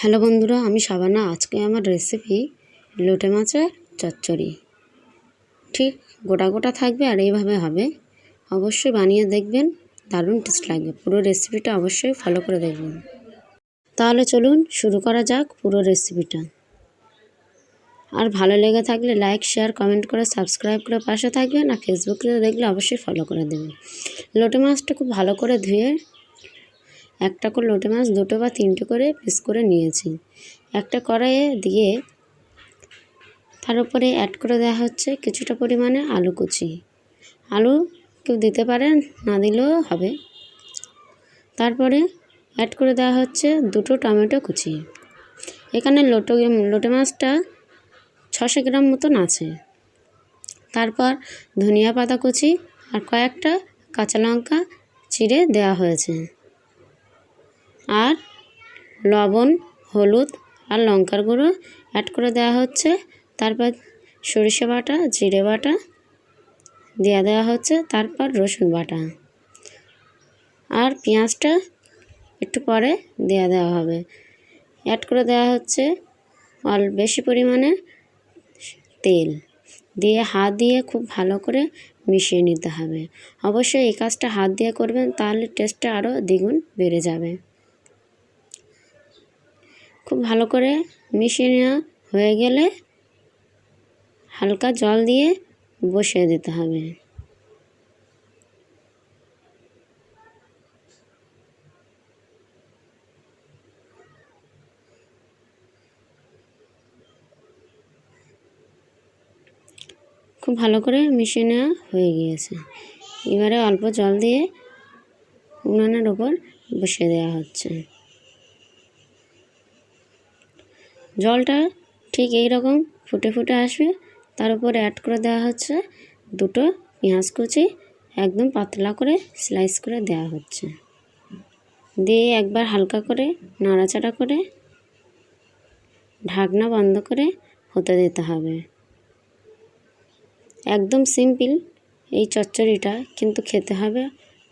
Hello বন্ধুরা, আমি সাবানা আজকে আমার রেসিপি লোটে মাছের চচ্চড়ি। ঠিক গোটা গোটা থাকবে আর এইভাবে হবে। অবশ্যই বানিয়ে দেখবেন, দারুণ টেস্ট লাগবে। পুরো রেসিপিটা অবশ্যই ফলো করে দেখবেন। তাহলে চলুন শুরু করা যাক পুরো রেসিপিটা আর ভালো লেগে থাকলে লাইক শেয়ার কমেন্ট করে সাবস্ক্রাইব করে পাশে থাকবেন। আর ফেসবুকে দেখলে অবশ্যই ফলো করে দেবেন। লোটে মাছটা খুব ভালো করে ধুয়ে একটা করে লোটে মাছ দুটো বা তিনটে করে পিস করে নিয়েছি। একটা কড়াইয়ে দিয়ে তার উপরে অ্যাড করে দেওয়া হচ্ছে কিছুটা পরিমাণে আলু কুচি। আলু কেউ দিতে পারেন না দিলেও হবে। তারপরে অ্যাড করে দেওয়া হচ্ছে দুটো টমেটো কুচি। এখানে লোটো, লোটে মাছটা ছশো গ্রাম মতন আছে। তারপর ধনিয়া পাতা কুচি আর কয়েকটা কাঁচা লঙ্কা চিড়ে দেওয়া হয়েছে। আর লবণ, হলুদ আর লঙ্কার গুঁড়ো অ্যাড করে দেওয়া হচ্ছে। তারপর সরিষা বাটা, জিরে বাটা দেওয়া দেওয়া হচ্ছে। তারপর রসুন বাটা আর পেঁয়াজটা একটু পরে দেওয়া দেওয়া হবে। অ্যাড করে দেওয়া হচ্ছে অল বেশি পরিমাণে তেল দিয়ে হাত দিয়ে খুব ভালো করে মিশিয়ে নিতে হবে। অবশ্যই এই কাজটা হাত দিয়ে করবেন, তাহলে টেস্টটা আরও দ্বিগুণ বেড়ে যাবে। খুব ভালো করে মিশিয়ে নেওয়া হয়ে গেলে হালকা জল দিয়ে বসিয়ে দিতে হবে। খুব ভালো করে মিশিয়ে নেওয়া হয়ে গিয়েছে। এবারে অল্প জল দিয়ে উনানের ওপর বসিয়ে দেওয়া হচ্ছে। জলটা ঠিক এই রকম ফুটে ফুটে আসবে। তার উপরে অ্যাড করে দেওয়া হচ্ছে দুটো পেঁয়াজ কুচি, একদম পাতলা করে স্লাইস করে দেওয়া হচ্ছে। দিয়ে একবার হালকা করে নাড়াচাড়া করে ঢাকনা বন্ধ করে হতে দিতে হবে। একদম সিম্পল এই চচ্চড়িটা কিন্তু খেতে হবে,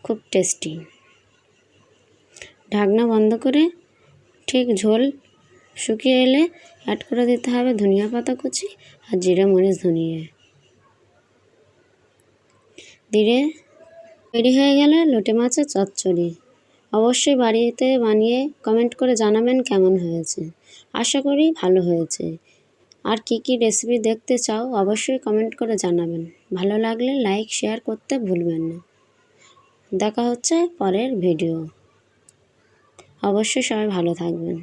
খুব টেস্টি ঢাকনা বন্ধ করে ঠিক ঝোল শুকিয়ে এলে অ্যাড করে দিতে হবে ধনিয়া পাতা কুচি আর জিরে মরিচ ধনিয়ে। দিয়ে তৈরি হয়ে গেলে লোটে মাছের চচ্চড়ি। অবশ্যই বাড়িতে বানিয়ে কমেন্ট করে জানাবেন কেমন হয়েছে। আশা করি ভালো হয়েছে। আর কি কি রেসিপি দেখতে চাও অবশ্যই কমেন্ট করে জানাবেন। ভালো লাগলে লাইক শেয়ার করতে ভুলবেন না। দেখা হচ্ছে পরের ভিডিও অবশ্যই সবাই ভালো থাকবেন।